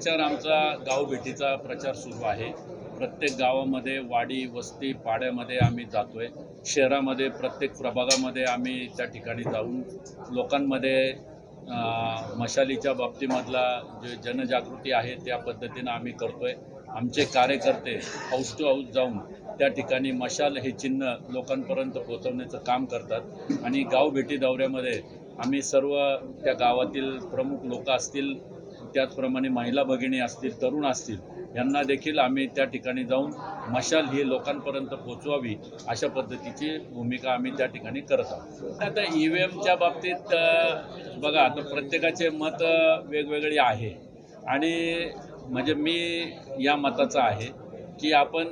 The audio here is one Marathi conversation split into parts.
प्रचार आमचा गावभेटीचा प्रचार सुरू आहे. प्रत्येक गावामध्ये वाडी वस्ती पाड्यामध्ये आम्ही जातोय. शहरामध्ये प्रत्येक प्रभागामध्ये आम्ही त्या ठिकाणी जाऊन लोकांमध्ये मशालीच्या बाबतीमधला जे जनजागृती आहे त्या पद्धतीनं आम्ही करतोय. आमचे कार्यकर्ते हाऊस टू हाऊस जाऊन त्या ठिकाणी मशाल हे चिन्ह लोकांपर्यंत पोहोचवण्याचं काम करतात. आणि गावभेटी दौऱ्यामध्ये आम्ही सर्व त्या गावातील प्रमुख लोक असतील त्याचप्रमाणे महिला भगिनी असतील तरुण असतील यांना देखील आम्ही त्या ठिकाणी जाऊन मशाल ही लोकांपर्यंत पोचवावी अशा पद्धतीची भूमिका आम्ही त्या ठिकाणी करत आहोत. आता ई व्ही एमच्या बाबतीत बघा आता प्रत्येकाचे मत वेगवेगळे आहे. आणि म्हणजे मी या मताचा आहे की आपण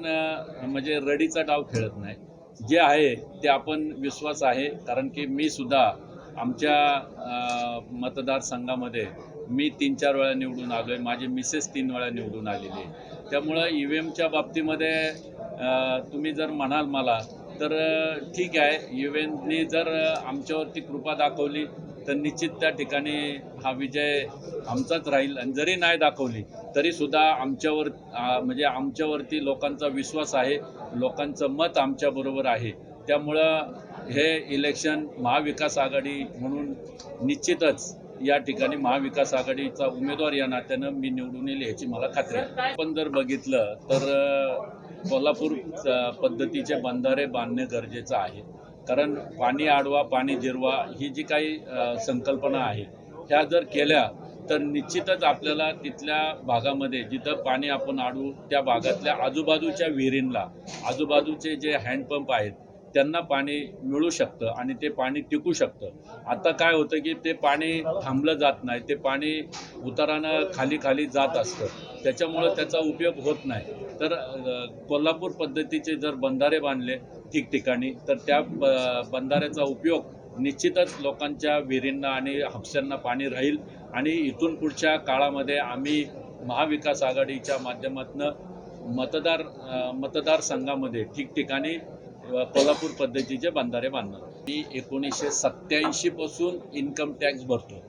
म्हणजे रडीचा डाव खेळत नाही. जे आहे ते आपण विश्वास आहे. कारण की मी सुद्धा आमच्या मतदारसंघामध्ये मी तीन चार वेळा निवडून आलो आहे माझी मिसेस तीन वेळा निवडून आलेली आहे. त्यामुळं ई व्ही एमच्या बाबतीमध्ये तुम्ही जर म्हणाल मला तर ठीक आहे. ई व्ही एमनी जर आमच्यावरती कृपा दाखवली तर निश्चित त्या ठिकाणी हा विजय आमचाच राहील. आणि जरी नाही दाखवली तरीसुद्धा आमच्यावर म्हणजे आमच्यावरती लोकांचा विश्वास आहे. लोकांचं मत आमच्याबरोबर आहे. त्यामुळं हे इलेक्शन महाविकास आघाडी म्हणून निश्चितच या ठिकाणी महाविकास आघाडीचा उमेदवार या नात्यानं मी निवडून येईल याची मला खात्री आहे. आपण जर बघितलं तर कोल्हापूर पद्धतीचे बंधारे बांधणे गरजेचं आहे. कारण पाणी आडवा पाणी जिरवा ही जी काही संकल्पना आहे ह्या जर केल्या तर निश्चितच आपल्याला तिथल्या भागामध्ये जिथं पाणी आपण आडू त्या भागातल्या आजूबाजूच्या विहिरींना आजूबाजूचे जे हँडपंप आहेत त्यांना पाणी मिळू शकतं आणि ते पाणी टिकू शकतं. आता काय होतं की ते पाणी थांबलं जात नाही ते पाणी उतारानं खाली खाली जात असतं. त्याच्यामुळं त्याचा उपयोग होत नाही. तर कोल्हापूर पद्धतीचे जर बंधारे बांधले ठिकठिकाणी तर त्या ब- बंधाऱ्याचा उपयोग निश्चितच लोकांच्या विहिरींना आणि हापशांना पाणी राहील. आणि इथून पुढच्या काळामध्ये आम्ही महाविकास आघाडीच्या माध्यमातून मतदार मतदारसंघामध्ये ठिकठिकाणी कोल्हापूर पद्धतीचे बंधारे बांधणार. मी एकोणीसशे सत्त्याऐंशी पासून इन्कम टॅक्स भरतो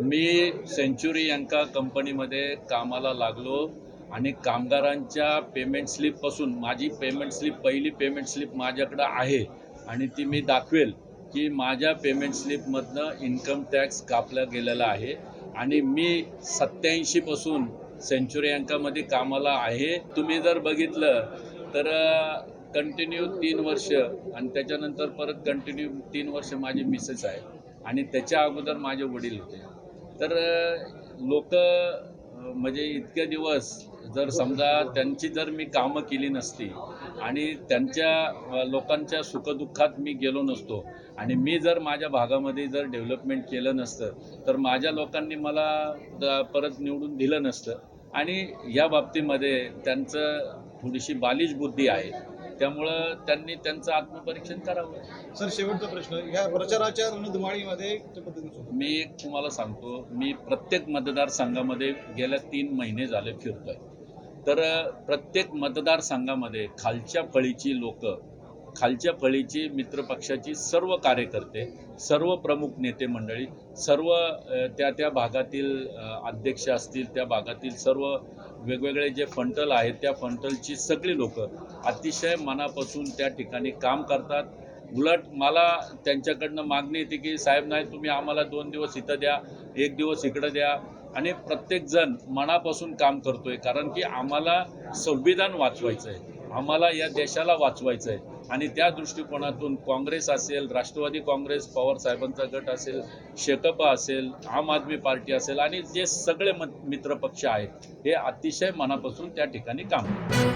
मी सेंच्युरी यांका कंपनीमध्ये कामाला लागलो आणि कामगारांच्या पेमेंट स्लिपपासून माझी पेमेंट स्लिप पहिली पेमेंट स्लिप माझ्याकडं आहे आणि ती मी दाखवेल की माझ्या पेमेंट स्लिपमधनं इन्कम टॅक्स कापला गेलेला आहे आणि मी सत्त्याऐंशीपासून सेंच्युरी अंकामध्ये कामाला आहे. तुम्ही जर बघितलं तर कंटिन्यू तीन वर्ष आणि त्याच्यानंतर परत कंटिन्यू तीन वर्ष माझी मिसेस आहे आणि त्याच्या अगोदर माझे वडील होते. तर लोक म्हणजे इतके दिवस जर समजा त्यांची जर मी कामं केली नसती आणि त्यांच्या लोकांच्या सुखदुःखात मी गेलो नसतो आणि मी जर माझ्या भागामध्ये जर डेव्हलपमेंट केलं नसतं तर माझ्या लोकांनी मला परत निवडून दिलं नसतं. आणि या बाबतीमध्ये त्यांचं थोडीशी बालिश बुद्धी आहे. त्यामुळं त्यांनी त्यांचं आत्मपरीक्षण करावं सर शेवटचा प्रश्न ह्या प्रचाराच्या रणधुमाळीमध्ये? मी एक तुम्हाला सांगतो मी प्रत्येक मतदारसंघामध्ये गेल्या तीन महिने झाले फिरतोय तर प्रत्येक मतदारसंघामध्ये खालच्या फळीची लोक खालच्या फळीची मित्रपक्षाची सर्व कार्यकर्ते सर्व प्रमुख नेते मंडळी सर्व त्या त्या भागातील अध्यक्ष असतील त्या भागातील सर्व वेगवेगळे जे फंटल आहेत त्या फंटलची सगळी लोक अतिशय मनापासून त्या ठिकाणी काम करतात. उलट मला त्यांच्याकडनं मागणी येते की साहेब नाही तुम्ही आम्हाला दोन दिवस इथं द्या एक दिवस इकडं द्या. आणि प्रत्येकजण मनापासून काम करतोय कारण की आम्हाला संविधान वाचवायचं आहे आम्हाला या देशाला वाचवायचं आहे आणि त्या दृष्टिकोनातून काँग्रेस असेल राष्ट्रवादी काँग्रेस पवार साहेबांचा गट असेल शेकप असेल आम आदमी पार्टी असेल आणि जे सगळे मत मित्रपक्ष आहेत हे अतिशय मनापासून त्या ठिकाणी काम करतात.